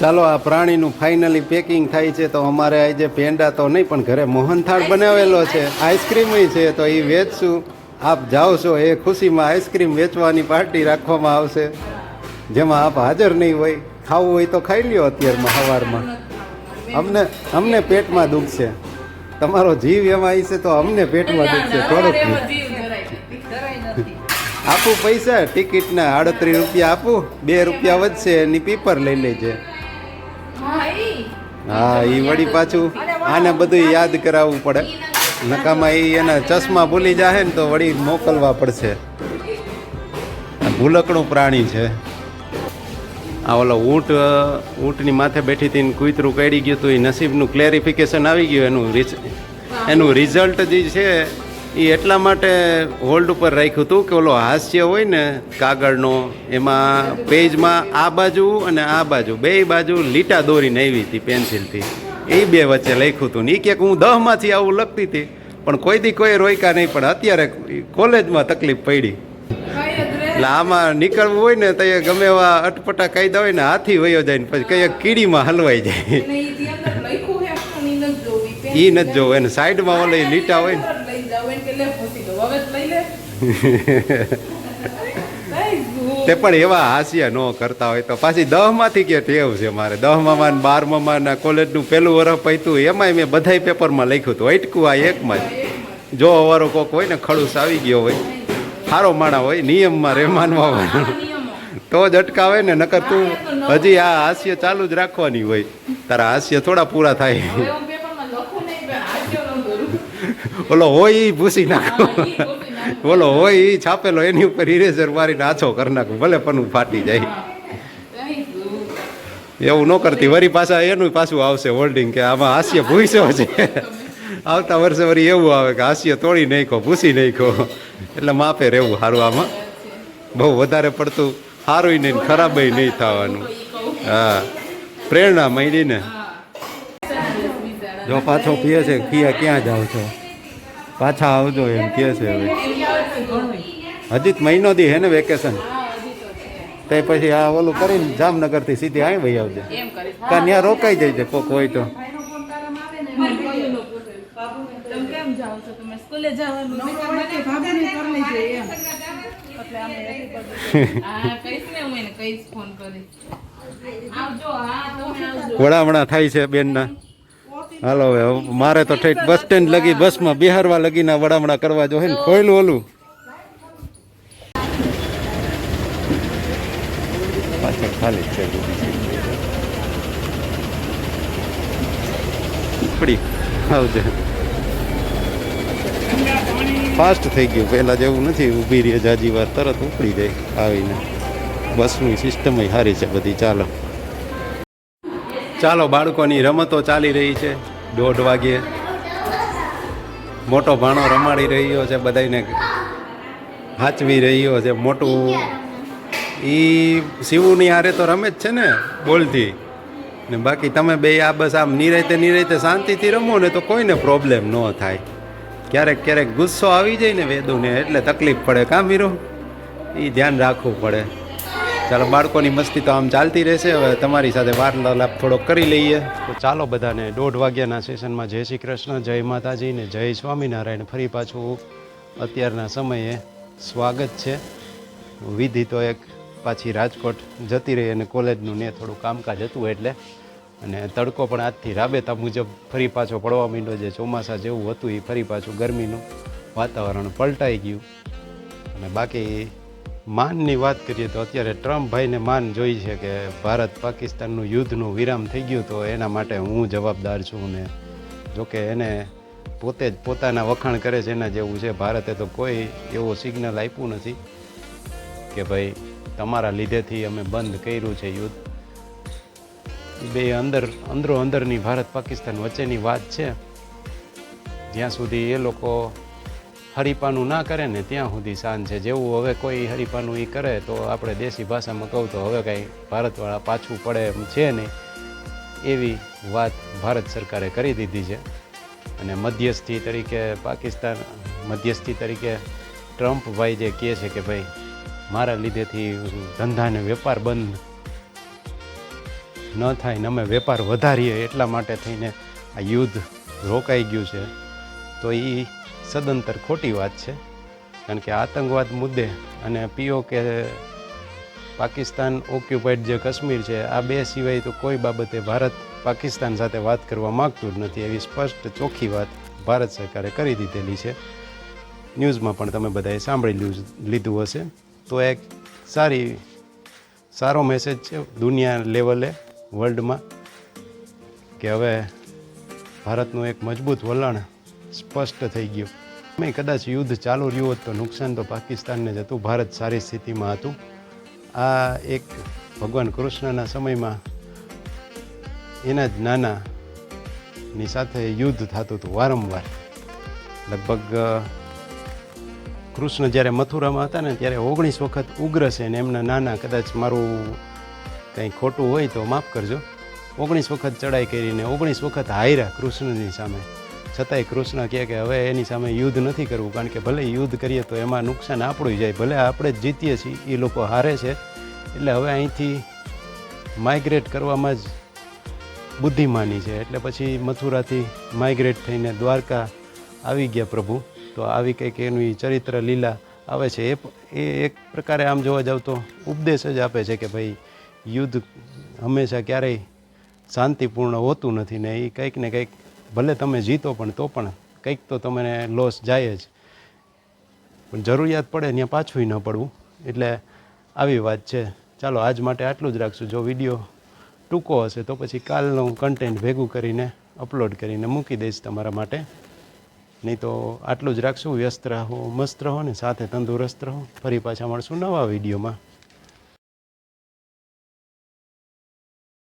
ચાલો આ પ્રાણીનું finally packing થાય છે તો અમારે આજે પેંડા તો નહીં પણ ઘરે મોહનથાળ બનાવેલો છે. આઈસ્ક્રીમ છે તો એ વેચશું. આપ જાઓ છો એ ખુશીમાં આઈસ્ક્રીમ વેચવાની પાર્ટી રાખવામાં આવશે. જેમાં આપ હાજર નહીં હોય ખાવું હોય તો ખાઈ લ્યો અત્યારમાં સવારમાં અમને અમને પેટમાં દુઃખ છે. તમારો જીવ એમાં આવી છે તો અમને પેટમાં દુઃખ છે થોડોક આપું પૈસા ટિકિટના આડત્રીસ રૂપિયા આપું બે રૂપિયા વધશે એની પેપર લઈ લેજે. હા એ વળી પાછું આને બધું યાદ કરાવવું પડે. નકામાં એ એના ચશ્મા ભૂલી જાહે ને તો વળી મોકલવા પડશે. ભૂલકણું પ્રાણી છે. આ ઓલો ઊંટ ઊંટની માથે બેઠી હતી કૂતરું કાઢી ગયું હતું એ નસીબનું ક્લેરિફિકેશન આવી ગયું. એનું એનું રિઝલ્ટ જે છે. એ એટલા માટે હોલ્ડ ઉપર રાખ્યું હતું કે ઓલો હાસ્ય હોય ને કાગળનો એમાં પેજમાં આ બાજુ અને આ બાજુ બે બાજુ લીટા દોરીને આવી હતી પેન્સિલથી. એ બે વચ્ચે લખ્યું હતું ને એ ક્યાંક હું દહમાંથી આવું લખતી હતી પણ કોઈ દી કોઈ રોયકા નહીં પણ અત્યારે કોલેજમાં તકલીફ પડી. એટલે આમાં નીકળવું હોય ને તો એ ગમે એવા અટપટા કાયદા હોય ને હાથી વયો જાય ને પછી કઈ કીડીમાં હલવાઈ જાય. એ નથી જોવું એને સાઈડમાં ઓલે લીટા હોય ને. તે પણ એવા હાસ્ય ન કરતા હોય તો પાછી દહમાંથી કે ટેવ છે મારે. દહમાં ને બારમામાં ને કોલેજનું પેલું વરફ પૈતું એમાંય મેં બધાય પેપરમાં લખ્યું હતું. અટકું આ એકમાં જ. જો અવારો કોક હોય ને ખડુસ આવી ગયો હોય. સારો માણા હોય નિયમમાં રે માનવા હોય તો જ અટકાવે ને નકર તું હજી આ હાસ્ય ચાલુ જ રાખવાની હોય. તારા હાસ્ય થોડા પૂરા થાય. ઓલો હોય ઈ ભૂસી નાખો. ઓલો હોય એ છાપેલો એની ઉપર ઇરેઝર મારીને આછો કરી નાખું ભલે પનું ફાટી જાય. એવું ન કરતી વરી પાછા એનું પાછું આવશે હોલ્ડિંગ કે આમાં હાસ્ય ભૂસ્યો છે. આવતા વર્ષે વરી એવું આવે કે હાસ્ય તોડી નાખો ભૂસી નાખો એટલે માપે રહેવું સારું આમાં. બહુ વધારે પડતું સારું નહીં ને ખરાબય નહીં થવાનું. હા પ્રેરણા મળીને જો પાછો પીએ છે પીએ ક્યાં જાવ છો? પાછા આવજો એમ કહે છે હવે. હજી મહિનો દી હે ને વેકેશન તે પછી આ ઓલું કરીને જામનગરથી સીધી અહીં ભાઈ આવજે. કાં ત્યાં રોકાઈ જાય છે કોક હોય તો. વડામણા થાય છે બેનના. હાલો, હવે મારે તો ઠેઠ બસ સ્ટેન્ડ લગી, બસમાં બિહારવા લગીના વડામણા કરવા જો હે ને, ખોયલું ઓલું. પાછળ ખાલી છે ઉપડી આવજે. ફાસ્ટ થઈ ગયું. પહેલાં જેવું નથી. ઊભી રહી જાજી વાર, તરત ઉપડી જાય આવીને. બસની સિસ્ટમ સારી છે બધી. ચાલો. ચાલો, બાળકોની રમતો ચાલી રહી છે. દોઢ વાગ્યે મોટો ભાણો રમાડી રહ્યો છે બધાને હાચવી રહ્યો છે. મોટું એ શિવુની હારે તો રમે જ છે ને બોલથી ને બાકી તમે બે આ બસ આમ નિરાયતે નિરાયતે શાંતિથી રમો ને તો કોઈને પ્રોબ્લેમ ન થાય. ક્યારેક ક્યારેક ગુસ્સો આવી જાય ને વેદુને, એટલે તકલીફ પડે. કાં વીરો એ ધ્યાન રાખવું પડે. ચાલો, બાળકોની મસ્તી તો આમ ચાલતી રહેશે. હવે તમારી સાથે વાર્તાલાપ થોડોક કરી લઈએ. તો ચાલો બધાને દોઢ વાગ્યાના સેશનમાં જય શ્રી કૃષ્ણ, જય માતાજી ને જય સ્વામિનારાયણ. ફરી પાછું અત્યારના સમયે સ્વાગત છે. વિધિ તો એક પાછી રાજકોટ જતી રહી અને કોલેજનું ને થોડું કામકાજ હતું એટલે. અને તડકો પણ આજથી રાબેતા મુજબ ફરી પાછો પડવા માંડ્યો જે ચોમાસા જેવું હતું એ ફરી પાછું ગરમીનું વાતાવરણ પલટાઈ ગયું. અને બાકી માનની વાત કરીએ તો અત્યારે ટ્રમ્પ ભાઈને માન જોઈ છે કે ભારત પાકિસ્તાનનું યુદ્ધનું વિરામ થઈ ગયું તો એના માટે હું જવાબદાર છું ને જોકે એને પોતે જ પોતાના વખાણ કરે છે એના જેવું છે. ભારતે તો કોઈ એવો સિગ્નલ આપ્યું નથી કે ભાઈ તમારા લીધેથી અમે બંધ કર્યું છે યુદ્ધ. બે અંદર, અંદરો અંદરની ભારત પાકિસ્તાન વચ્ચેની વાત છે. જ્યાં સુધી એ લોકો હરીપાનું ના કરે ને ત્યાં સુધી શાન છે. જેવું હવે કોઈ હરીપાનું એ કરે તો આપણે દેશી ભાષામાં કહું તો હવે કાંઈ ભારતવાળા પાછું પડે એમ છે નહીં. એવી વાત ભારત સરકારે કરી દીધી છે. અને મધ્યસ્થી તરીકે પાકિસ્તાન, મધ્યસ્થી તરીકે ટ્રમ્પ ભાઈ જે કહે છે કે ભાઈ, મારા લીધેથી ધંધાને વેપાર બંધ ન થાય ને અમે વેપાર વધારીએ એટલા માટે થઈને આ યુદ્ધ રોકાઈ ગયું છે. તો એ સદંતર ખોટી વાત છે. કારણ કે આતંકવાદ મુદ્દે અને પીઓ કે પાકિસ્તાન ઓક્યુપાઈડ જે કાશ્મીર છે, આ બે સિવાય તો કોઈ બાબતે ભારત પાકિસ્તાન સાથે વાત કરવા માગતું જ નથી. એવી સ્પષ્ટ ચોખ્ખી વાત ભારત સરકારે કરી દીધેલી છે. ન્યૂઝમાં પણ તમે બધાએ સાંભળી લીધું લીધું હશે. તો એક સારી, સારો મેસેજ છે દુનિયા લેવલે વર્લ્ડમાં કે હવે ભારતનું એક મજબૂત વલણ સ્પષ્ટ થઈ ગયું. મેં કદાચ યુદ્ધ ચાલુ રહ્યું હોત તો નુકસાન તો પાકિસ્તાનને જ હતું. ભારત સારી સ્થિતિમાં હતું. આ એક ભગવાન કૃષ્ણના સમયમાં એના જ નાનાની સાથે યુદ્ધ થતું હતું વારંવાર. લગભગ કૃષ્ણ જ્યારે મથુરામાં હતા ને ત્યારે ઓગણીસ વખત ઉગ્રસેન એમના નાના કદાચ મારું કંઈ ખોટું હોય તો માફ કરજો. ઓગણીસ વખત ચડાઈ કરીને ઓગણીસ વખત હાયરા કૃષ્ણની સામે. છતાંય કૃષ્ણ કહે કે હવે એની સામે યુદ્ધ નથી કરવું, કારણ કે ભલે યુદ્ધ કરીએ તો એમાં નુકસાન આપણું જાય. ભલે આપણે જ જીતીએ છીએ એ લોકો હારે છે. એટલે હવે અહીંથી માઇગ્રેટ કરવામાં જ બુદ્ધિમાની છે. એટલે પછી મથુરાથી માઇગ્રેટ થઈને દ્વારકા આવી ગયા પ્રભુ. તો આવી કંઈક એની ચરિત્ર લીલા આવે છે. એ એ એક પ્રકારે આમ જોવા જાવ તો ઉપદેશ જ આપે છે કે ભાઈ, યુદ્ધ હંમેશા ક્યારેય શાંતિપૂર્ણ હોતું નથી ને એ કંઈક ને કંઈક ભલે તમે જીતો પણ તો પણ કંઈક તો તમને લોસ જાય જ. પણ જરૂરિયાત પડે ત્યાં પાછું ન પડવું. એટલે આવી વાત છે. ચાલો, આજ માટે આટલું જ રાખશું. જો વીડિયો ટૂંકો હશે તો પછી કાલનું કન્ટેન્ટ ભેગું કરીને અપલોડ કરીને મૂકી દઈશ તમારા માટે. નહીં તો આટલું જ રાખશું. વ્યસ્ત રહો, મસ્ત રહો ને સાથે તંદુરસ્ત રહો. ફરી પાછા મળશું નવા વિડીયોમાં.